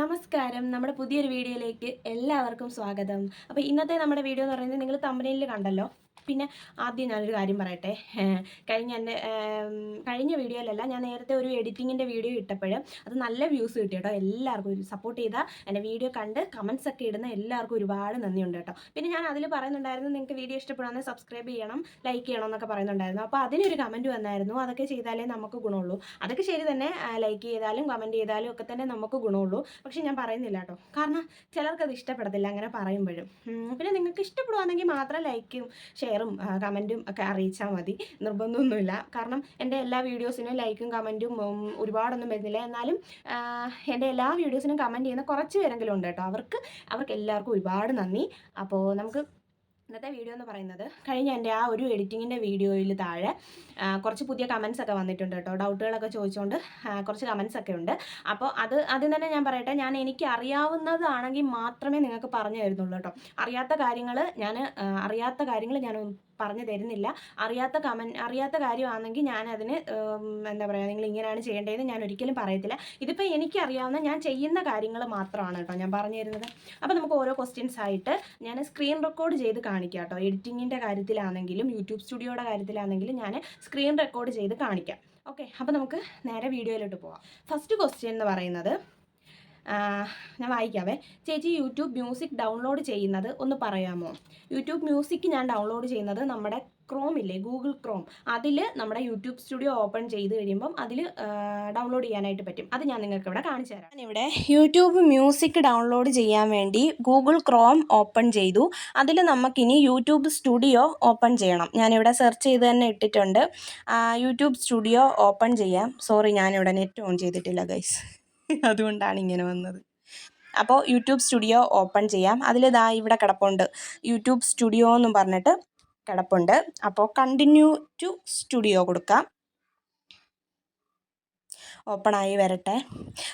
നമസ്കാരം. നമ്മുടെ പുതിയൊരു വീഡിയോയിലേക്ക് എല്ലാവർക്കും സ്വാഗതം. അപ്പോൾ ഇന്നത്തെ നമ്മുടെ വീഡിയോ എന്ന് പറയുന്നത് നിങ്ങൾ തമ്പനയിൽ കണ്ടല്ലോ. പിന്നെ ആദ്യം ഞാനൊരു കാര്യം പറയട്ടെ. കഴിഞ്ഞ എന്റെ കഴിഞ്ഞ വീഡിയോയിലല്ല ഞാൻ നേരത്തെ ഒരു എഡിറ്റിങ്ങിന്റെ വീഡിയോ ഇട്ടപ്പോൾ അത് നല്ല വ്യൂസ് കിട്ടി കേട്ടോ. എല്ലാവർക്കും സപ്പോർട്ട് ചെയ്ത എന്റെ വീഡിയോ കണ്ട് കമൻസ് ഒക്കെ ഇടുന്ന എല്ലാവർക്കും ഒരുപാട് നന്ദിയുണ്ട് കേട്ടോ. പിന്നെ ഞാൻ അതിൽ പറയുന്നുണ്ടായിരുന്നു നിങ്ങൾക്ക് വീഡിയോ ഇഷ്ടപ്പെടുകയാണെങ്കിൽ സബ്സ്ക്രൈബ് ചെയ്യണം ലൈക്ക് ചെയ്യണം എന്നൊക്കെ പറയുന്നുണ്ടായിരുന്നു. അപ്പോൾ അതിനൊരു കമന്റ് വന്നായിരുന്നു അതൊക്കെ ചെയ്താലേ നമുക്ക് ഗുണമുള്ളൂ. അതൊക്കെ ശരി തന്നെ ലൈക്ക് ചെയ്താലും കമന്റ് ചെയ്താലും ഒക്കെ തന്നെ നമുക്ക് ഗുണമുള്ളൂ. പക്ഷേ ഞാൻ പറയുന്നില്ല കേട്ടോ. കാരണം ചിലർക്കത് ഇഷ്ടപ്പെടത്തില്ല അങ്ങനെ പറയുമ്പോഴും. പിന്നെ നിങ്ങൾക്ക് ഇഷ്ടപ്പെടുവാണെങ്കിൽ മാത്രം ലൈക്കും ഷെയറും കമന്റും ഒക്കെ അറിയിച്ചാൽ മതി. നിർബന്ധമൊന്നുമില്ല. കാരണം എന്റെ എല്ലാ വീഡിയോസിനും ലൈക്കും കമന്റും ഒരുപാടൊന്നും വരുന്നില്ല. എന്നാലും എന്റെ എല്ലാ വീഡിയോസിനും കമന്റ് ചെയ്യുന്ന കുറച്ച് പേരെങ്കിലും ഉണ്ട് കേട്ടോ. അവർക്ക് അവർക്ക് എല്ലാവർക്കും ഒരുപാട് നന്ദി. അപ്പോൾ നമുക്ക് ഇന്നത്തെ വീഡിയോ എന്ന് പറയുന്നത് കഴിഞ്ഞ എന്റെ ആ ഒരു എഡിറ്റിങ്ങിന്റെ വീഡിയോയിൽ താഴെ കുറച്ച് പുതിയ കമൻസ് ഒക്കെ വന്നിട്ടുണ്ട് കേട്ടോ. ഡൗട്ടുകളൊക്കെ ചോദിച്ചുകൊണ്ട് കുറച്ച് കമൻസ് ഒക്കെ ഉണ്ട്. അപ്പോൾ അത് ആദ്യം തന്നെ ഞാൻ പറയട്ടെ ഞാൻ എനിക്ക് അറിയാവുന്നതാണെങ്കിൽ മാത്രമേ നിങ്ങൾക്ക് പറഞ്ഞു തരുന്നുള്ളൂ കേട്ടോ. അറിയാത്ത കാര്യങ്ങൾ ഞാൻ അറിയാത്ത കാര്യങ്ങൾ ഞാൻ പറഞ്ഞു തരുന്നില്ല. അറിയാത്ത കമൻ അറിയാത്ത കാര്യമാണെങ്കിൽ ഞാൻ അതിന് എന്താ പറയുക നിങ്ങൾ ഇങ്ങനെയാണ് ചെയ്യേണ്ടതെന്ന് ഞാൻ ഒരിക്കലും പറയത്തില്ല. ഇതിപ്പോൾ എനിക്കറിയാവുന്ന ഞാൻ ചെയ്യുന്ന കാര്യങ്ങൾ മാത്രമാണ് കേട്ടോ ഞാൻ പറഞ്ഞു തരുന്നത്. അപ്പോൾ നമുക്ക് ഓരോ ക്വസ്റ്റ്യൻസ് ആയിട്ട് ഞാൻ സ്ക്രീൻ റെക്കോർഡ് ചെയ്ത് കാണിക്കാം കേട്ടോ. എഡിറ്റിങ്ങിന്റെ കാര്യത്തിലാണെങ്കിലും യൂട്യൂബ് സ്റ്റുഡിയോയുടെ കാര്യത്തിലാണെങ്കിലും ഞാൻ സ്ക്രീൻ റെക്കോർഡ് ചെയ്ത് കാണിക്കാം. ഓക്കെ അപ്പോൾ നമുക്ക് നേരെ വീഡിയോയിലോട്ട് പോവാം. ഫസ്റ്റ് ക്വസ്റ്റ്യൻ എന്ന് പറയുന്നത് ഞാൻ വായിക്കാവേ. ചേച്ചി യൂട്യൂബ് മ്യൂസിക് ഡൗൺലോഡ് ചെയ്യുന്നത് ഒന്ന് പറയാമോ? യൂട്യൂബ് മ്യൂസിക് ഞാൻ ഡൗൺലോഡ് ചെയ്യുന്നത് നമ്മുടെ ക്രോം ഇല്ലേ? Google Chrome. അതിൽ നമ്മുടെ യൂട്യൂബ് സ്റ്റുഡിയോ ഓപ്പൺ ചെയ്ത് കഴിയുമ്പം അതിൽ ഡൗൺലോഡ് ചെയ്യാനായിട്ട് പറ്റും. അത് ഞാൻ നിങ്ങൾക്ക് ഇവിടെ കാണിച്ചു തരാം. ഞാനിവിടെ യൂട്യൂബ് മ്യൂസിക് ഡൗൺലോഡ് ചെയ്യാൻ വേണ്ടി ഗൂഗിൾ ക്രോം ഓപ്പൺ ചെയ്തു. അതിൽ നമുക്കിനി യൂട്യൂബ് സ്റ്റുഡിയോ ഓപ്പൺ ചെയ്യണം. ഞാനിവിടെ സെർച്ച് ചെയ്ത് തന്നെ ഇട്ടിട്ടുണ്ട്. യൂട്യൂബ് സ്റ്റുഡിയോ ഓപ്പൺ ചെയ്യാം. സോറി ഞാനിവിടെ നെറ്റ് ഓൺ ചെയ്തിട്ടില്ല ഗൈസ്. അതുകൊണ്ടാണ് ഇങ്ങനെ വന്നത്. അപ്പോൾ യൂട്യൂബ് സ്റ്റുഡിയോ ഓപ്പൺ ചെയ്യാം. അതിൽ ഇതാ ഇവിടെ കിടപ്പുണ്ട്. യൂട്യൂബ് സ്റ്റുഡിയോ എന്നും പറഞ്ഞിട്ട് കിടപ്പുണ്ട്. അപ്പോൾ കണ്ടിന്യൂ ടു സ്റ്റുഡിയോ കൊടുക്കാം. ഓപ്പൺ ആയി വരട്ടെ.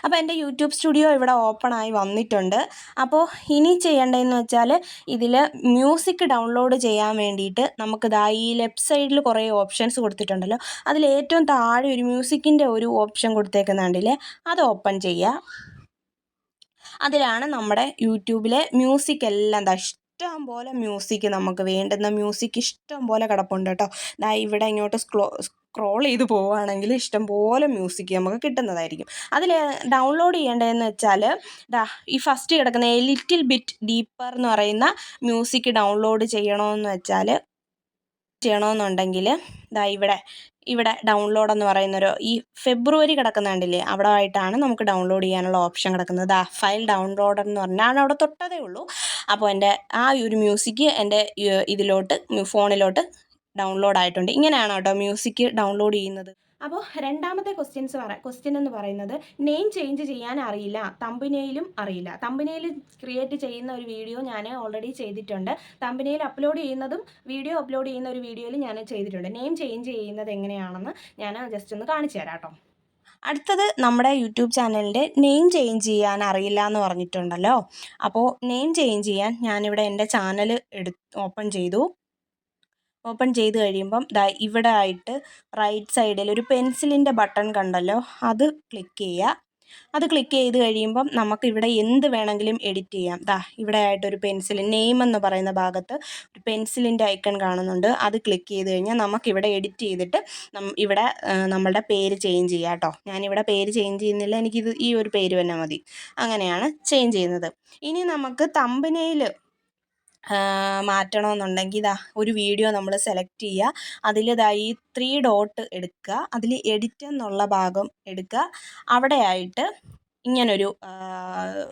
അപ്പോൾ എന്റെ യൂട്യൂബ് സ്റ്റുഡിയോ ഇവിടെ ഓപ്പൺ ആയി വന്നിട്ടുണ്ട്. അപ്പോൾ ഇനി ചെയ്യേണ്ടതെന്ന് വെച്ചാൽ ഇതിൽ മ്യൂസിക് ഡൗൺലോഡ് ചെയ്യാൻ വേണ്ടിയിട്ട് നമുക്ക് ഇതാ ഈ ലെഫ്റ്റ് സൈഡിൽ കുറേ ഓപ്ഷൻസ് കൊടുത്തിട്ടുണ്ടല്ലോ. അതിൽ ഏറ്റവും താഴെ ഒരു മ്യൂസിക്കിന്റെ ഒരു ഓപ്ഷൻ കൊടുത്തേക്കുന്നുണ്ടല്ലേ അത് ഓപ്പൺ ചെയ്യുക. അതിലാണ് നമ്മുടെ യൂട്യൂബിലെ മ്യൂസിക് എല്ലാം ദാ ഇഷ്ടം പോലെ മ്യൂസിക് നമുക്ക് വേണ്ടുന്ന മ്യൂസിക് ഇഷ്ടം പോലെ കിടപ്പുണ്ട് കേട്ടോ. ദാ ഇവിടെ ഇങ്ങോട്ട് സ്ക്രോ സ്ക്രോൾ ചെയ്ത് പോവുകയാണെങ്കിൽ ഇഷ്ടം പോലെ മ്യൂസിക് നമുക്ക് കിട്ടുന്നതായിരിക്കും. അതിൽ ഡൗൺലോഡ് ചെയ്യേണ്ടതെന്ന് വെച്ചാൽ ദാ ഈ ഫസ്റ്റ് കിടക്കുന്ന എ ലിറ്റിൽ ബിറ്റ് ഡീപ്പർ എന്ന് പറയുന്ന മ്യൂസിക് ഡൗൺലോഡ് ചെയ്യണമെന്ന് വെച്ചാൽ ചെയ്യണമെന്നുണ്ടെങ്കിൽ ദാ ഇവിടെ ഇവിടെ ഡൗൺലോഡ് എന്ന് പറയുന്നൊരു ഈ ഫെബ്രുവരി കിടക്കുന്ന കണ്ടില്ലേ അവിടെ ആയിട്ടാണ് നമുക്ക് ഡൗൺലോഡ് ചെയ്യാനുള്ള ഓപ്ഷൻ കിടക്കുന്നത്. ആ ഫയൽ ഡൗൺലോഡ് എന്ന് പറഞ്ഞാൽ അവിടെ തൊട്ടതേ ഉള്ളൂ. അപ്പോൾ എന്റെ ആ ഒരു മ്യൂസിക് എന്റെ ഇതിലോട്ട് ഫോണിലോട്ട് ഡൗൺലോഡ് ആയിട്ടുണ്ട്. ഇങ്ങനെയാണ് കേട്ടോ മ്യൂസിക് ഡൗൺലോഡ് ചെയ്യുന്നത്? അപ്പോൾ രണ്ടാമത്തെ ക്വസ്റ്റ്യൻസ് പറ ക്വസ്റ്റ്യൻ എന്ന് പറയുന്നത് നെയിം ചേഞ്ച് ചെയ്യാൻ അറിയില്ല തമ്പിനെയിലും അറിയില്ല. തമ്പിനെയിൽ ക്രിയേറ്റ് ചെയ്യുന്ന ഒരു വീഡിയോ ഞാൻ ഓൾറെഡി ചെയ്തിട്ടുണ്ട്. തമ്പിനെയിൽ അപ്ലോഡ് ചെയ്യുന്നതും വീഡിയോ അപ്ലോഡ് ചെയ്യുന്ന ഒരു വീഡിയോയിൽ ഞാൻ ചെയ്തിട്ടുണ്ട്. നെയിം ചേഞ്ച് ചെയ്യുന്നത് എങ്ങനെയാണെന്ന് ഞാൻ ജസ്റ്റ് ഒന്ന് കാണിച്ചു തരാം കേട്ടോ അടുത്തത് നമ്മുടെ യൂട്യൂബ് ചാനലിന്റെ നെയിം ചേഞ്ച് ചെയ്യാൻ അറിയില്ല എന്ന് പറഞ്ഞിട്ടുണ്ടല്ലോ. അപ്പോൾ നെയിം ചേഞ്ച് ചെയ്യാൻ ഞാനിവിടെ എന്റെ ചാനൽ എടു ഓപ്പൺ ചെയ്തു. ഓപ്പൺ ചെയ്ത് കഴിയുമ്പം ദാ ഇവിടെ ആയിട്ട് റൈറ്റ് സൈഡിൽ ഒരു പെൻസിലിന്റെ ബട്ടൺ കണ്ടല്ലോ അത് ക്ലിക്ക് ചെയ്യുക. അത് ക്ലിക്ക് ചെയ്ത് കഴിയുമ്പം നമുക്ക് ഇവിടെ എന്ത് വേണമെങ്കിലും എഡിറ്റ് ചെയ്യാം. ദാ ഇവിടെ ആയിട്ടൊരു പെൻസിൽ നെയിം എന്ന് പറയുന്ന ഭാഗത്ത് ഒരു പെൻസിലിന്റെ ഐക്കൺ കാണുന്നുണ്ട്. അത് ക്ലിക്ക് ചെയ്ത് കഴിഞ്ഞാൽ നമുക്കിവിടെ എഡിറ്റ് ചെയ്തിട്ട് ഇവിടെ നമ്മളുടെ പേര് ചേഞ്ച് ചെയ്യാം കേട്ടോ. ഞാനിവിടെ പേര് ചേഞ്ച് ചെയ്യുന്നില്ല എനിക്കിത് ഈ ഒരു പേര് തന്നെ മതി. അങ്ങനെയാണ് ചേഞ്ച് ചെയ്യുന്നത്. ഇനി നമുക്ക് തമ്പനയിൽ മാറ്റണമെന്നുണ്ടെങ്കിൽ ഇതാ ഒരു വീഡിയോ നമ്മൾ സെലക്ട് ചെയ്യുക. അതിൽ ഇതാ ഈ ത്രീ ഡോട്ട് എടുക്കുക. അതിൽ എഡിറ്റ് എന്നുള്ള ഭാഗം എടുക്കുക. അവിടെയായിട്ട് ഇങ്ങനൊരു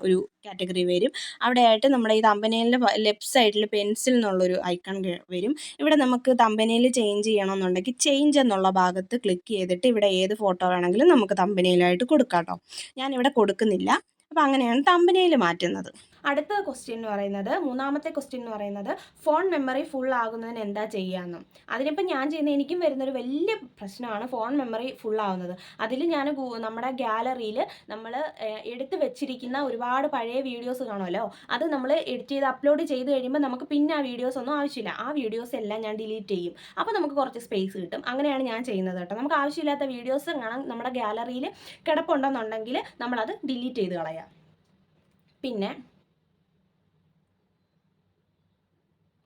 ഒരു കാറ്റഗറി വരും. അവിടെയായിട്ട് നമ്മുടെ ഈ തമ്പനേലിന്റെ ലെഫ്റ്റ് സൈഡിൽ പെൻസിൽ എന്നുള്ളൊരു ഐക്കൺ വരും. ഇവിടെ നമുക്ക് തമ്പനയിൽ ചേഞ്ച് ചെയ്യണമെന്നുണ്ടെങ്കിൽ ചേഞ്ച് എന്നുള്ള ഭാഗത്ത് ക്ലിക്ക് ചെയ്തിട്ട് ഇവിടെ ഏത് ഫോട്ടോ വേണമെങ്കിലും നമുക്ക് തമ്പനയിലായിട്ട് കൊടുക്കാം കേട്ടോ. ഞാനിവിടെ കൊടുക്കുന്നില്ല. അപ്പോൾ അങ്ങനെയാണ് തമ്പനയിൽ മാറ്റുന്നത്. അടുത്ത ക്വസ്റ്റ്യൻ എന്ന് പറയുന്നത് മൂന്നാമത്തെ ക്വസ്റ്റ്യൻ എന്ന് പറയുന്നത് ഫോൺ മെമ്മറി ഫുൾ ആകുന്നതിന് എന്താ ചെയ്യാമെന്നും അതിനിപ്പോൾ ഞാൻ ചെയ്യുന്ന എനിക്കും വരുന്നൊരു വലിയ പ്രശ്നമാണ് ഫോൺ മെമ്മറി ഫുൾ ആവുന്നത്. അതിൽ ഞാൻ നമ്മുടെ ഗാലറിയിൽ നമ്മൾ എടുത്ത് വെച്ചിരിക്കുന്ന ഒരുപാട് പഴയ വീഡിയോസ് കാണുമല്ലോ? അത് നമ്മൾ എഡിറ്റ് ചെയ്ത് അപ്ലോഡ് ചെയ്ത് കഴിയുമ്പോൾ നമുക്ക് പിന്നെ ആ വീഡിയോസ് ഒന്നും ആവശ്യമില്ല. ആ വീഡിയോസ് എല്ലാം ഞാൻ ഡിലീറ്റ് ചെയ്യും. അപ്പോൾ നമുക്ക് കുറച്ച് സ്പേസ് കിട്ടും. അങ്ങനെയാണ് ഞാൻ ചെയ്യുന്നത് കേട്ടോ. നമുക്ക് ആവശ്യമില്ലാത്ത വീഡിയോസ് കാണാൻ നമ്മുടെ ഗാലറിയിൽ കിടപ്പുണ്ടെന്നുണ്ടെങ്കിൽ നമ്മളത് ഡിലീറ്റ് ചെയ്ത് കളയാം. പിന്നെ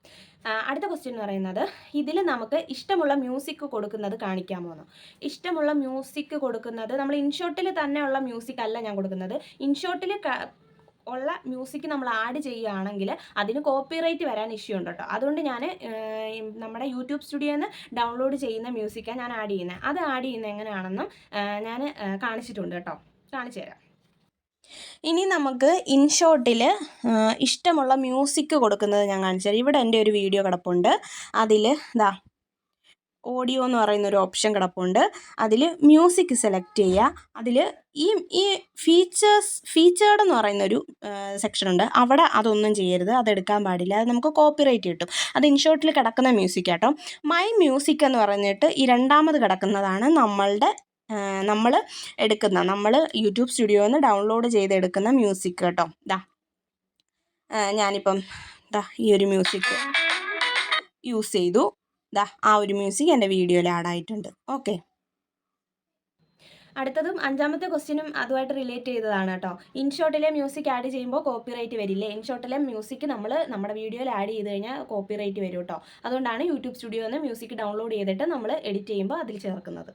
ആ, അടുത്ത ക്വസ്റ്റ്യൻ എന്ന് പറയുന്നത് ഇതിൽ നമുക്ക് ഇഷ്ടമുള്ള മ്യൂസിക് കൊടുക്കുന്നത് കാണിക്കാമോ എന്ന്. ഇഷ്ടമുള്ള മ്യൂസിക് കൊടുക്കുന്നത് നമ്മൾ ഇൻഷോട്ടിൽ തന്നെ ഉള്ള മ്യൂസിക് അല്ല ഞാൻ കൊടുക്കുന്നത്. ഇൻഷോട്ടിൽ ഉള്ള മ്യൂസിക് നമ്മൾ ആഡ് ചെയ്യുകയാണെങ്കിൽ അതിന് കോപ്പിറൈറ്റ് വരാൻ ഇഷ്യൂ ഉണ്ട് കേട്ടോ. അതുകൊണ്ട് ഞാൻ നമ്മുടെ യൂട്യൂബ് സ്റ്റുഡിയോയിൽ നിന്ന് ഡൗൺലോഡ് ചെയ്യുന്ന മ്യൂസിക്കാണ് ഞാൻ ആഡ് ചെയ്യുന്നത് അത് ആഡ് ചെയ്യുന്നത് എങ്ങനെയാണെന്നും ഞാൻ കാണിച്ചിട്ടുണ്ട് കേട്ടോ. കാണിച്ചു തരാം. ഇനി നമുക്ക് ഇൻഷോട്ടിൽ ഇഷ്ടമുള്ള മ്യൂസിക് കൊടുക്കുന്നത് ഞാൻ കാണിച്ചു തരാം. ഇവിടെ എന്റെ ഒരു വീഡിയോ കിടപ്പുണ്ട്. അതിൽ ഇതാ ഓഡിയോ എന്ന് പറയുന്ന ഒരു ഓപ്ഷൻ കിടപ്പുണ്ട്. അതിൽ മ്യൂസിക് സെലക്ട് ചെയ്യുക. അതിൽ ഈ ഈ ഫീച്ചേഴ്സ് ഫീച്ചേർഡ് എന്ന് പറയുന്നൊരു സെക്ഷൻ ഉണ്ട്. അവിടെ അതൊന്നും ചെയ്യരുത്. അതെടുക്കാൻ പാടില്ല. അത് നമുക്ക് കോപ്പിറൈറ്റ് കിട്ടും. അത് ഇൻഷോട്ടിൽ കിടക്കുന്ന മ്യൂസിക് കേട്ടോ മൈ മ്യൂസിക് എന്ന് പറഞ്ഞിട്ട് ഈ രണ്ടാമത് കിടക്കുന്നതാണ് നമ്മളുടെ നമ്മൾ എടുക്കുന്ന നമ്മൾ യൂട്യൂബ് സ്റ്റുഡിയോയിൽ നിന്ന് ഡൗൺലോഡ് ചെയ്തെടുക്കുന്ന മ്യൂസിക് കേട്ടോ. ഇതാ ഞാനിപ്പം ദാ ഈ ഒരു മ്യൂസിക് യൂസ് ചെയ്തു. ദാ ആ ഒരു മ്യൂസിക് എന്റെ വീഡിയോയിൽ ആഡ് ആയിട്ടുണ്ട്. ഓക്കെ. അടുത്തതും അഞ്ചാമത്തെ ക്വസ്റ്റ്യനും അതുമായിട്ട് റിലേറ്റ് ചെയ്തതാണ് കേട്ടോ. ഇൻഷോട്ടിലെ മ്യൂസിക് ആഡ് ചെയ്യുമ്പോൾ കോപ്പിറൈറ്റ് വരില്ലേ? ഇൻഷോട്ടിലെ മ്യൂസിക് നമ്മൾ നമ്മുടെ വീഡിയോയിൽ ആഡ് ചെയ്ത് കഴിഞ്ഞാൽ കോപ്പിറൈറ്റ് വരും കേട്ടോ. അതുകൊണ്ടാണ് യൂട്യൂബ് സ്റ്റുഡിയോ നിന്ന് മ്യൂസിക് ഡൗൺലോഡ് ചെയ്തിട്ട് നമ്മൾ എഡിറ്റ് ചെയ്യുമ്പോൾ അതിൽ ചേർക്കുന്നത്.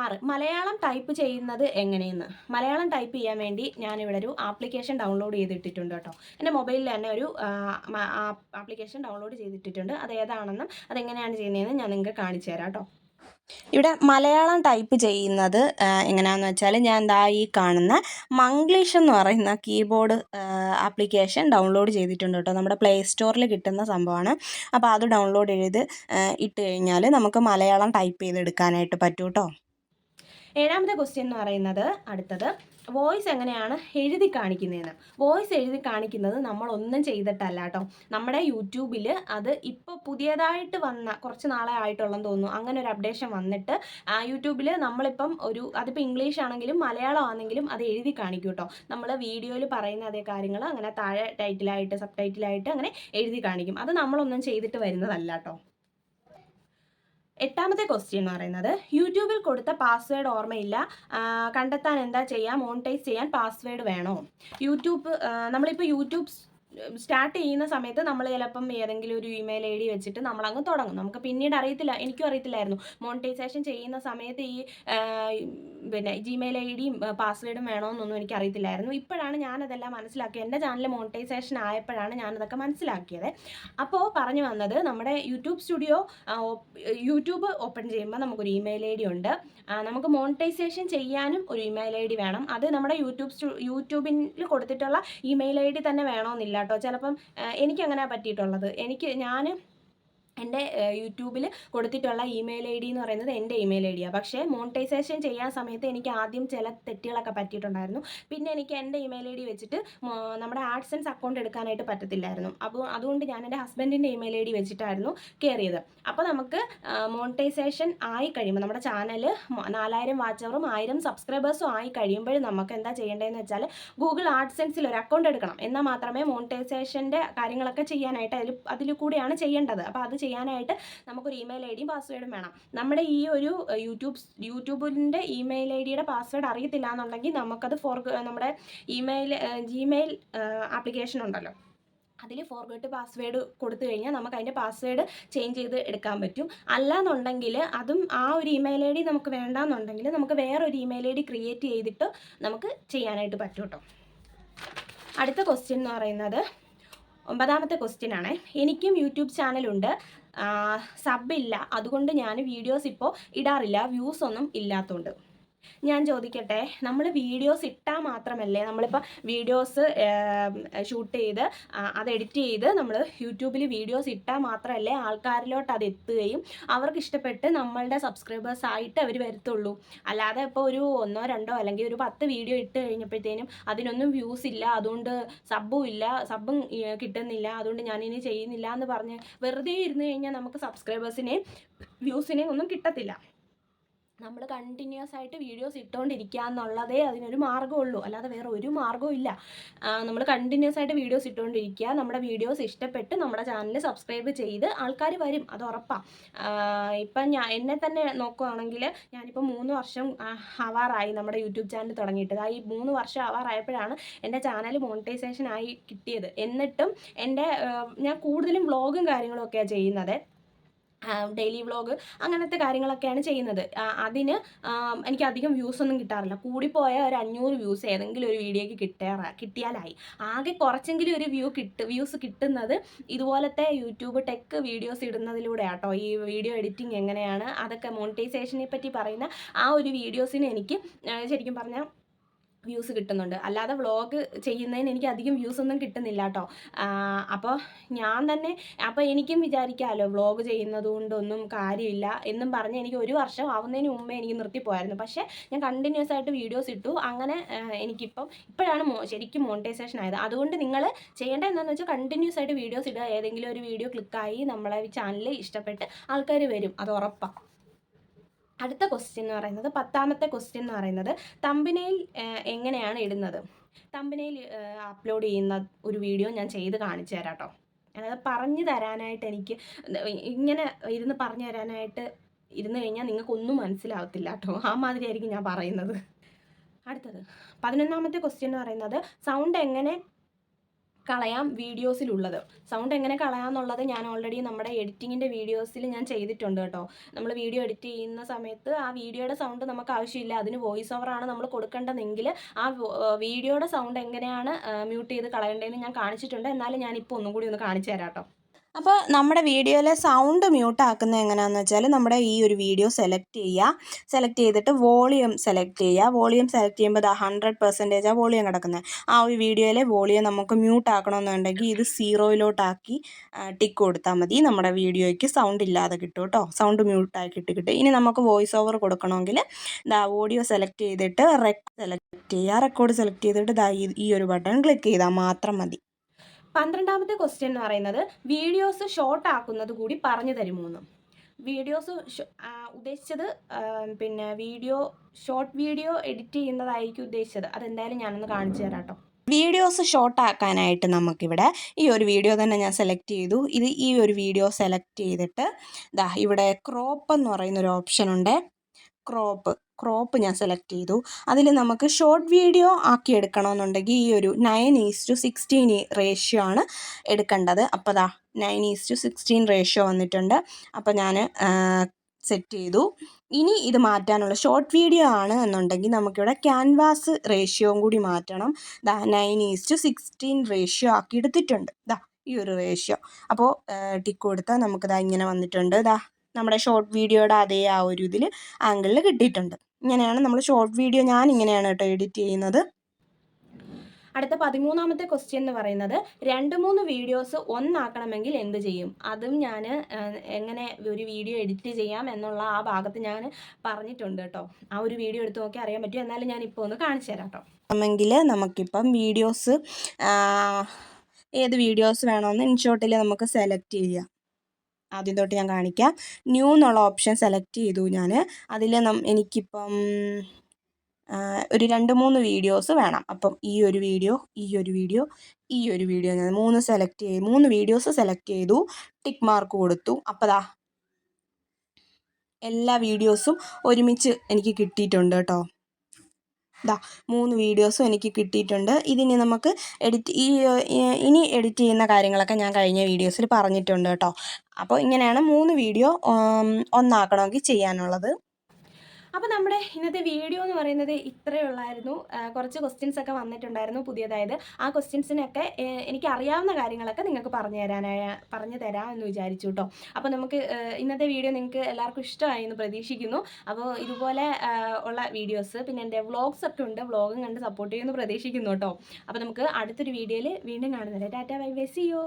ആറ്. മലയാളം ടൈപ്പ് ചെയ്യുന്നത് എങ്ങനെയെന്ന്? മലയാളം ടൈപ്പ് ചെയ്യാൻ വേണ്ടി ഞാനിവിടെ ഒരു ആപ്ലിക്കേഷൻ ഡൗൺലോഡ് ചെയ്തിട്ടിട്ടുണ്ട് കേട്ടോ. എന്റെ മൊബൈലിൽ തന്നെ ഒരു ആപ്ലിക്കേഷൻ ഡൗൺലോഡ് ചെയ്തിട്ടിട്ടുണ്ട്. അത് ഏതാണെന്നും അതെങ്ങനെയാണ് ചെയ്യുന്നതെന്ന് ഞാൻ നിങ്ങൾക്ക് കാണിച്ചു തരാം കേട്ടോ. ഇവിടെ മലയാളം ടൈപ്പ് ചെയ്യുന്നത് എങ്ങനെയാണെന്ന് വെച്ചാൽ ഞാൻ എന്താ ഈ കാണുന്ന മംഗ്ലീഷ് എന്ന് പറയുന്ന കീബോർഡ് ആപ്ലിക്കേഷൻ ഡൗൺലോഡ് ചെയ്തിട്ടുണ്ട് കേട്ടോ. നമ്മുടെ പ്ലേ സ്റ്റോറിൽ കിട്ടുന്ന സംഭവമാണ്. അപ്പോൾ അത് ഡൗൺലോഡ് ചെയ്ത് ഇട്ട് കഴിഞ്ഞാൽ നമുക്ക് മലയാളം ടൈപ്പ് ചെയ്തെടുക്കാനായിട്ട് പറ്റൂ കേട്ടോ. ഏഴാമത്തെ ക്വസ്റ്റ്യൻ എന്ന് പറയുന്നത് അടുത്തത്. വോയിസ് എങ്ങനെയാണ് എഴുതി കാണിക്കുന്നതെന്ന്. വോയിസ് എഴുതി കാണിക്കുന്നത് നമ്മളൊന്നും ചെയ്തിട്ടല്ല കേട്ടോ. നമ്മുടെ യൂട്യൂബിൽ അത് ഇപ്പോൾ പുതിയതായിട്ട് വന്ന കുറച്ച് നാളെ ആയിട്ടുള്ളതെന്ന് തോന്നുന്നു. അങ്ങനെ ഒരു അപ്ഡേഷൻ വന്നിട്ട് യൂട്യൂബിൽ നമ്മളിപ്പം ഒരു അതിപ്പോൾ ഇംഗ്ലീഷ് ആണെങ്കിലും മലയാളം ആണെങ്കിലും അത് എഴുതി കാണിക്കും കേട്ടോ. നമ്മൾ വീഡിയോയിൽ പറയുന്ന അതേ കാര്യങ്ങൾ അങ്ങനെ താഴെ ടൈറ്റിലായിട്ട് സബ് ടൈറ്റിലായിട്ട് അങ്ങനെ എഴുതി കാണിക്കും. അത് നമ്മളൊന്നും ചെയ്തിട്ട് വരുന്നതല്ല കേട്ടോ. എട്ടാമത്തെ ക്വസ്റ്റ്യൻ എന്ന് പറയുന്നത് യൂട്യൂബിൽ കൊടുത്ത പാസ്വേഡ് ഓർമ്മയില്ല. കണ്ടെത്താൻ എന്താ ചെയ്യാം? മോണിറ്റൈസ് ചെയ്യാൻ പാസ്വേഡ് വേണോ? യൂട്യൂബ് നമ്മളിപ്പോൾ യൂട്യൂബ് സ്റ്റാർട്ട് ചെയ്യുന്ന സമയത്ത് നമ്മൾ ചിലപ്പം ഏതെങ്കിലും ഒരു ഇമെയിൽ ഐ ഡി വെച്ചിട്ട് നമ്മൾ അങ്ങ് തുടങ്ങും. നമുക്ക് പിന്നീട് അറിയത്തില്ല എനിക്കും അറിയത്തില്ലായിരുന്നു. മോണിറ്റൈസേഷൻ ചെയ്യുന്ന സമയത്ത് ഈ പിന്നെ ജിമെയിൽ ഐ ഡിയും പാസ്വേഡും വേണമെന്നൊന്നും എനിക്ക് അറിയത്തില്ലായിരുന്നു. ഇപ്പോഴാണ് ഞാനതെല്ലാം മനസ്സിലാക്കിയത്. എന്റെ ചാനൽ മോണിറ്റൈസേഷൻ ആയപ്പോഴാണ് ഞാനതൊക്കെ മനസ്സിലാക്കിയത്. അപ്പോൾ പറഞ്ഞു വന്നത് നമ്മുടെ യൂട്യൂബ് സ്റ്റുഡിയോ യൂട്യൂബ് ഓപ്പൺ ചെയ്യുമ്പോൾ നമുക്കൊരു ഇമെയിൽ ഐ ഡി ഉണ്ട് നമുക്ക് മോണിറ്റൈസേഷൻ ചെയ്യാനും ഒരു ഇമെയിൽ ഐ ഡി വേണം. അത് നമ്മുടെ യൂട്യൂബ് യൂട്യൂബിൽ കൊടുത്തിട്ടുള്ള ഇമെയിൽ ഐ ഡി തന്നെ വേണമെന്നില്ല കേട്ടോ. ചിലപ്പം എനിക്കങ്ങനെ പറ്റിയിട്ടുള്ളത്. എനിക്ക് ഞാൻ എന്റെ യൂട്യൂബിൽ കൊടുത്തിട്ടുള്ള ഇമെയിൽ ഐ ഡി എന്ന് പറയുന്നത് എന്റെ ഇമെയിൽ ഐ ഡിയാണ് പക്ഷേ മോണിറ്റൈസേഷൻ ചെയ്യാൻ സമയത്ത് എനിക്ക് ആദ്യം ചില തെറ്റുകളൊക്കെ പറ്റിയിട്ടുണ്ടായിരുന്നു. പിന്നെ എനിക്ക് എന്റെ ഇമെയിൽ ഐ ഡി വെച്ചിട്ട് നമ്മുടെ ആഡ്സൻസ് അക്കൗണ്ട് എടുക്കാനായിട്ട് പറ്റത്തില്ലായിരുന്നു. അപ്പോൾ അതുകൊണ്ട് ഞാൻ എന്റെ ഹസ്ബൻഡിന്റെ ഇമെയിൽ ഐ ഡി വെച്ചിട്ടായിരുന്നു കയറിയത് അപ്പോൾ നമുക്ക് മോണിറ്റൈസേഷൻ ആയി കഴിയുമ്പോൾ നമ്മുടെ ചാനൽ നാലായിരം വാച്ചവറും ആയിരം സബ്സ്ക്രൈബേഴ്സും ആയി കഴിയുമ്പോൾ നമുക്ക് എന്താ ചെയ്യേണ്ടതെന്ന് വെച്ചാൽ ഗൂഗിൾ ആഡ്സെൻസിൽ ഒരു അക്കൗണ്ട് എടുക്കണം. എന്നാൽ മാത്രമേ മോണിറ്റൈസേഷന്റെ കാര്യങ്ങളൊക്കെ ചെയ്യാനായിട്ട് അതിൽ അതിൽ കൂടിയാണ് ചെയ്യേണ്ടത്. അപ്പോൾ അത് ചെയ്യാനായിട്ട് നമുക്കൊരു ഇമെയിൽ ഐ ഡിയും പാസ്വേഡും വേണം. നമ്മുടെ ഈ ഒരു യൂട്യൂബ് യൂട്യൂബിന്റെ ഇമെയിൽ ഐ ഡിയുടെ പാസ്വേഡ് അറിയത്തില്ല എന്നുണ്ടെങ്കിൽ നമുക്കത് ഫോർ നമ്മുടെ ഇമെയിൽ ജിമെയിൽ ആപ്ലിക്കേഷൻ ഉണ്ടല്ലോ. അതിൽ ഫോർഗോട്ട് പാസ്വേഡ് കൊടുത്തു കഴിഞ്ഞാൽ നമുക്ക് അതിന്റെ പാസ്വേഡ് ചേഞ്ച് ചെയ്ത് എടുക്കാൻ പറ്റും. അല്ലാന്നുണ്ടെങ്കിൽ അതും ആ ഒരു ഇമെയിൽ ഐ ഡി നമുക്ക് വേണ്ടാന്നുണ്ടെങ്കിൽ നമുക്ക് വേറൊരു ഇമെയിൽ ഐ ഡി ക്രിയേറ്റ് ചെയ്തിട്ട് നമുക്ക് ചെയ്യാനായിട്ട് പറ്റും കേട്ടോ അടുത്ത ക്വസ്റ്റ്യൻ എന്ന് പറയുന്നത് ഒമ്പതാമത്തെ ക്വസ്റ്റ്യൻ ആണ്. എനിക്കും യൂട്യൂബ് ചാനലുണ്ട് ഇല്ല. അതുകൊണ്ട് ഞാൻ വീഡിയോസ് ഇപ്പോൾ ഇടാറില്ല. വ്യൂസ് ഒന്നും ഇല്ലാത്തതുകൊണ്ട് ഞാൻ ചോദിക്കട്ടെ നമ്മൾ വീഡിയോസ് ഇട്ടാൽ മാത്രമല്ലേ നമ്മളിപ്പോൾ വീഡിയോസ് ഷൂട്ട് ചെയ്ത് അത് എഡിറ്റ് ചെയ്ത് നമ്മൾ യൂട്യൂബിൽ വീഡിയോസ് ഇട്ടാൽ മാത്രമല്ലേ ആൾക്കാരിലോട്ട് അത് എത്തുകയും അവർക്ക് ഇഷ്ടപ്പെട്ട് നമ്മളുടെ സബ്സ്ക്രൈബേഴ്സ് ആയിട്ട് അവർ വരത്തുള്ളൂ. അല്ലാതെ ഇപ്പോൾ ഒരു ഒന്നോ രണ്ടോ അല്ലെങ്കിൽ ഒരു പത്ത് വീഡിയോ ഇട്ട് കഴിഞ്ഞപ്പോഴത്തേനും അതിനൊന്നും വ്യൂസ് ഇല്ല അതുകൊണ്ട് സബ്ബും ഇല്ല സബ്ബും കിട്ടുന്നില്ല അതുകൊണ്ട് ഞാനിനി ചെയ്യുന്നില്ല എന്ന് പറഞ്ഞ് വെറുതെ ഇരുന്ന് കഴിഞ്ഞാൽ നമുക്ക് സബ്സ്ക്രൈബേഴ്സിനെയും വ്യൂസിനെയും ഒന്നും കിട്ടത്തില്ല. നമ്മൾ കണ്ടിന്യൂസ് ആയിട്ട് വീഡിയോസ് ഇട്ടുകൊണ്ടിരിക്കുക എന്നുള്ളതേ അതിനൊരു മാർഗമുള്ളൂ. അല്ലാതെ വേറെ ഒരു മാർഗവും ഇല്ല. നമ്മൾ കണ്ടിന്യൂസ് ആയിട്ട് വീഡിയോസ് ഇട്ടുകൊണ്ടിരിക്കുക നമ്മുടെ വീഡിയോസ് ഇഷ്ടപ്പെട്ട് നമ്മുടെ ചാനൽ സബ്സ്ക്രൈബ് ചെയ്ത് ആൾക്കാർ വരും. അത് ഉറപ്പാണ് ഇപ്പം ഞാൻ എന്നെ തന്നെ നോക്കുവാണെങ്കിൽ ഞാനിപ്പോൾ മൂന്ന് വർഷം ആവാറായി നമ്മുടെ യൂട്യൂബ് ചാനൽ തുടങ്ങിയിട്ട്. ഈ മൂന്ന് വർഷം ആവാറായപ്പോഴാണ് എന്റെ ചാനൽ മോണിറ്റൈസേഷൻ ആയി കിട്ടിയത്. എന്നിട്ടും എന്റെ ഞാൻ കൂടുതലും വ്ളോഗും കാര്യങ്ങളും ഒക്കെയാണ് ചെയ്യുന്നത്. ഡെയിലി വ്ളോഗ് അങ്ങനത്തെ കാര്യങ്ങളൊക്കെയാണ് ചെയ്യുന്നത്. അതിന് എനിക്ക് അധികം വ്യൂസ് ഒന്നും കിട്ടാറില്ല. കൂടിപ്പോയ ഒരു അഞ്ഞൂറ് വ്യൂസ് ഏതെങ്കിലും ഒരു വീഡിയോയ്ക്ക് കിട്ടാറ കിട്ടിയാലായി. ആകെ കുറച്ചെങ്കിലും ഒരു വ്യൂ കിട്ട് വ്യൂസ് കിട്ടുന്നത് ഇതുപോലത്തെ യൂട്യൂബ് ടെക് വീഡിയോസ് ഇടുന്നതിലൂടെ ആട്ടോ ഈ വീഡിയോ എഡിറ്റിംഗ് എങ്ങനെയാണ് അതൊക്കെ മോണിറ്റൈസേഷനെ പറ്റി പറയുന്ന ആ ഒരു വീഡിയോസിന് എനിക്ക് ശരിക്കും പറഞ്ഞാൽ വ്യൂസ് കിട്ടുന്നുണ്ട്. അല്ലാതെ വ്ളോഗ് ചെയ്യുന്നതിന് എനിക്ക് അധികം വ്യൂസ് ഒന്നും കിട്ടുന്നില്ല കേട്ടോ അപ്പോൾ ഞാൻ തന്നെ അപ്പോൾ എനിക്കും വിചാരിക്കാമല്ലോ വ്ളോഗ് ചെയ്യുന്നത് കൊണ്ടൊന്നും കാര്യമില്ല എന്നും പറഞ്ഞ് എനിക്ക് ഒരു വർഷം ആവുന്നതിന് മുമ്പേ എനിക്ക് നിർത്തിപ്പോയായിരുന്നു പക്ഷേ ഞാൻ കണ്ടിന്യൂസ് ആയിട്ട് വീഡിയോസ് ഇട്ടു. അങ്ങനെ എനിക്കിപ്പം ഇപ്പോഴാണ് മോ ശരിക്കും മോണിറ്റൈസേഷൻ ആയത്. അതുകൊണ്ട് നിങ്ങൾ ചെയ്യേണ്ട എന്താണെന്ന് വെച്ചാൽ കണ്ടിന്യൂസ് ആയിട്ട് വീഡിയോസ് ഇടുക. ഏതെങ്കിലും ഒരു വീഡിയോ ക്ലിക്കായി നമ്മളെ ചാനൽ ഇഷ്ടപ്പെട്ട് ആൾക്കാർ വരും. അത് ഉറപ്പാണ് അടുത്ത ക്വസ്റ്റ്യൻ എന്ന് പറയുന്നത് പത്താമത്തെ ക്വസ്റ്റ്യൻ എന്ന് പറയുന്നത് തമ്പിനയിൽ എങ്ങനെയാണ് ഇടുന്നത്? തമ്പിനയിൽ അപ്ലോഡ് ചെയ്യുന്ന ഒരു വീഡിയോ ഞാൻ ചെയ്ത് കാണിച്ചു തരാം കേട്ടോ അതായത് പറഞ്ഞു തരാനായിട്ട് എനിക്ക് ഇങ്ങനെ ഇരുന്ന് പറഞ്ഞു തരാനായിട്ട് ഇരുന്ന് കഴിഞ്ഞാൽ നിങ്ങൾക്കൊന്നും മനസ്സിലാവത്തില്ല കേട്ടോ ആ മാതിരി ആയിരിക്കും ഞാൻ പറയുന്നത്. അടുത്തത് പതിനൊന്നാമത്തെ ക്വസ്റ്റ്യൻ എന്ന് പറയുന്നത് സൗണ്ട് എങ്ങനെ കളയാം വീഡിയോസിലുള്ളത്. സൗണ്ട് എങ്ങനെ കളയാമെന്നുള്ളത് ഞാൻ ഓൾറെഡി നമ്മുടെ എഡിറ്റിങ്ങിന്റെ വീഡിയോസിൽ ഞാൻ ചെയ്തിട്ടുണ്ട് കേട്ടോ. നമ്മൾ വീഡിയോ എഡിറ്റ് ചെയ്യുന്ന സമയത്ത് ആ വീഡിയോയുടെ സൗണ്ട് നമുക്ക് ആവശ്യമില്ല. അതിന് വോയിസ് ഓവറാണ് നമ്മൾ കൊടുക്കേണ്ടതെങ്കിൽ ആ വീഡിയോയുടെ സൗണ്ട് എങ്ങനെയാണ് മ്യൂട്ട് ചെയ്ത് കളയേണ്ടതെന്ന് ഞാൻ കാണിച്ചിട്ടുണ്ട്. എന്നാലും ഞാനിപ്പോൾ ഒന്നും കൂടി ഒന്ന് കാണിച്ചു തരാം കേട്ടോ. അപ്പോൾ നമ്മുടെ വീഡിയോയിലെ സൗണ്ട് മ്യൂട്ട് ആക്കുന്നത് എങ്ങനെയാണെന്ന് വെച്ചാൽ നമ്മുടെ ഈ ഒരു വീഡിയോ സെലക്ട് ചെയ്യുക. സെലക്ട് ചെയ്തിട്ട് വോളിയം സെലക്ട് ചെയ്യുക. വോളിയം സെലക്ട് ചെയ്യുമ്പോൾ ആ ഹൺഡ്രഡ് പെർസെന്റേജ് ആ വോളിയം കിടക്കുന്നത് ആ ഒരു വീഡിയോയിലെ വോളിയം നമുക്ക് മ്യൂട്ട് ആക്കണമെന്നുണ്ടെങ്കിൽ ഇത് സീറോയിലോട്ടാക്കി ടിക്ക് കൊടുത്താൽ മതി. നമ്മുടെ വീഡിയോയ്ക്ക് സൗണ്ട് ഇല്ലാതെ കിട്ടും കേട്ടോ. സൗണ്ട് മ്യൂട്ടാക്കിയിട്ട് കിട്ടും ഇനി നമുക്ക് വോയിസ് ഓവർ കൊടുക്കണമെങ്കിൽ ഇതാ ഓഡിയോ സെലക്ട് ചെയ്തിട്ട് റെക്കോർഡ് സെലക്ട് ചെയ്യുക. റെക്കോർഡ് സെലക്ട് ചെയ്തിട്ട് ഇതാ ഈ ഒരു ബട്ടൺ ക്ലിക്ക് ചെയ്താൽ മാത്രം മതി. പന്ത്രണ്ടാമത്തെ ക്വസ്റ്റ്യൻ എന്ന് പറയുന്നത് വീഡിയോസ് ഷോർട്ട് ആക്കുന്നത് കൂടി പറഞ്ഞു തരുമോന്ന്. വീഡിയോസ് ഉദ്ദേശിച്ചത് പിന്നെ വീഡിയോ ഷോർട്ട് വീഡിയോ എഡിറ്റ് ചെയ്യുന്നതായിരിക്കും ഉദ്ദേശിച്ചത്. അതെന്തായാലും ഞാനൊന്ന് കാണിച്ചു തരാം കേട്ടോ വീഡിയോസ് ഷോർട്ട് ആക്കാനായിട്ട് നമുക്കിവിടെ ഈ ഒരു വീഡിയോ തന്നെ ഞാൻ സെലക്ട് ചെയ്തു. ഇത് ഈ ഒരു വീഡിയോ സെലക്ട് ചെയ്തിട്ട് ദാ ഇവിടെ ക്രോപ്പ് എന്ന് പറയുന്ന ഒരു ഓപ്ഷൻ ഉണ്ട്. ക്രോപ്പ് ക്രോപ്പ് ഞാൻ സെലക്ട് ചെയ്തു. അതിൽ നമുക്ക് ഷോർട്ട് വീഡിയോ ആക്കി എടുക്കണമെന്നുണ്ടെങ്കിൽ ഈ ഒരു nine is to sixteen ratio ആണ് എടുക്കേണ്ടത്. അപ്പോൾ ദാ nine is to sixteen ratio വന്നിട്ടുണ്ട്. അപ്പോൾ ഞാൻ സെറ്റ് ചെയ്തു. ഇനി ഇത് മാറ്റാനുള്ള ഷോർട്ട് വീഡിയോ ആണ് എന്നുണ്ടെങ്കിൽ നമുക്കിവിടെ ക്യാൻവാസ് റേഷ്യോയും കൂടി മാറ്റണം. ദാ nine is to sixteen ratio ആക്കി എടുത്തിട്ടുണ്ട്. ദാ ഈ ഒരു റേഷ്യോ അപ്പോൾ ടിക്ക് കൊടുത്താൽ നമുക്കിതാ ഇങ്ങനെ വന്നിട്ടുണ്ട്. ദാ നമ്മുടെ ഷോർട്ട് വീഡിയോയുടെ അതേ ആ ഒരു ഇതിൽ ആംഗിളിൽ കിട്ടിയിട്ടുണ്ട്. ഇങ്ങനെയാണ് നമ്മൾ ഷോർട്ട് വീഡിയോ ഞാൻ ഇങ്ങനെയാണ് കേട്ടോ എഡിറ്റ് ചെയ്യുന്നത്. അടുത്ത പതിമൂന്നാമത്തെ ക്വസ്റ്റ്യൻ എന്ന് പറയുന്നത് രണ്ട് മൂന്ന് വീഡിയോസ് ഒന്നാക്കണമെങ്കിൽ എന്ത് ചെയ്യും? അതും ഞാൻ എങ്ങനെ ഒരു വീഡിയോ എഡിറ്റ് ചെയ്യാം എന്നുള്ള ആ ഭാഗത്ത് ഞാൻ പറഞ്ഞിട്ടുണ്ട് കേട്ടോ. ആ ഒരു വീഡിയോ എടുത്ത് നോക്കി അറിയാൻ പറ്റും. എന്നാലും ഞാൻ ഇപ്പോൾ ഒന്ന് കാണിച്ചു തരാം കേട്ടോ. ആണെങ്കിൽ നമുക്കിപ്പം വീഡിയോസ് ഏത് വീഡിയോസ് വേണമെന്ന് ഇൻഷോട്ടിൽ നമുക്ക് സെലക്ട് ചെയ്യാം. ആദ്യം തൊട്ട് ഞാൻ കാണിക്കാം. ന്യൂ എന്നുള്ള ഓപ്ഷൻ സെലക്ട് ചെയ്തു ഞാൻ അതിൽ എനിക്കിപ്പം ഒരു രണ്ട് മൂന്ന് വീഡിയോസ് വേണം. അപ്പം ഈ ഒരു വീഡിയോ ഈ ഒരു വീഡിയോ ഈ ഒരു വീഡിയോ ഞാൻ മൂന്ന് സെലക്ട് ചെയ്തു മൂന്ന് വീഡിയോസ് സെലക്ട് ചെയ്തു. ടിക്ക് മാർക്ക് കൊടുത്തു. അപ്പോൾ ദാ എല്ലാ വീഡിയോസും ഒരുമിച്ച് എനിക്ക് കിട്ടിയിട്ടുണ്ട് കേട്ടോ. ദാ മൂന്ന് വീഡിയോസും എനിക്ക് കിട്ടിയിട്ടുണ്ട്. ഇതിനി നമുക്ക് എഡിറ്റ് ഈ ഇനി എഡിറ്റ് ചെയ്യുന്ന കാര്യങ്ങളൊക്കെ ഞാൻ കഴിഞ്ഞ വീഡിയോസിൽ പറഞ്ഞിട്ടുണ്ട് കേട്ടോ. അപ്പോൾ ഇങ്ങനെയാണ് മൂന്ന് വീഡിയോ ഒന്നാക്കണമെങ്കിൽ ചെയ്യാനുള്ളത്. അപ്പോൾ നമ്മുടെ ഇന്നത്തെ വീഡിയോ എന്ന് പറയുന്നത് ഇത്രയേ ഉള്ളായിരുന്നു. കുറച്ച് ക്വസ്റ്റ്യൻസ് ഒക്കെ വന്നിട്ടുണ്ടായിരുന്നു പുതിയതായത്. ആ ക്വസ്റ്റ്യൻസിനൊക്കെ എനിക്ക് അറിയാവുന്ന കാര്യങ്ങളൊക്കെ നിങ്ങൾക്ക് പറഞ്ഞു തരാനായ പറഞ്ഞു തരാം എന്ന് വിചാരിച്ചു കേട്ടോ അപ്പോൾ നമുക്ക് ഇന്നത്തെ വീഡിയോ നിങ്ങൾക്ക് എല്ലാവർക്കും ഇഷ്ടമായി എന്ന് പ്രതീക്ഷിക്കുന്നു. അപ്പോൾ ഇതുപോലെ ഉള്ള വീഡിയോസ് പിന്നെ എന്റെ വ്ളോഗ്സ് ഒക്കെ ഉണ്ട്. വ്ളോഗും കണ്ട് സപ്പോർട്ട് ചെയ്യുമെന്ന് പ്രതീക്ഷിക്കുന്നു കേട്ടോ അപ്പോൾ നമുക്ക് അടുത്തൊരു വീഡിയോയിൽ വീണ്ടും കാണുന്നില്ല tata bye bye. See you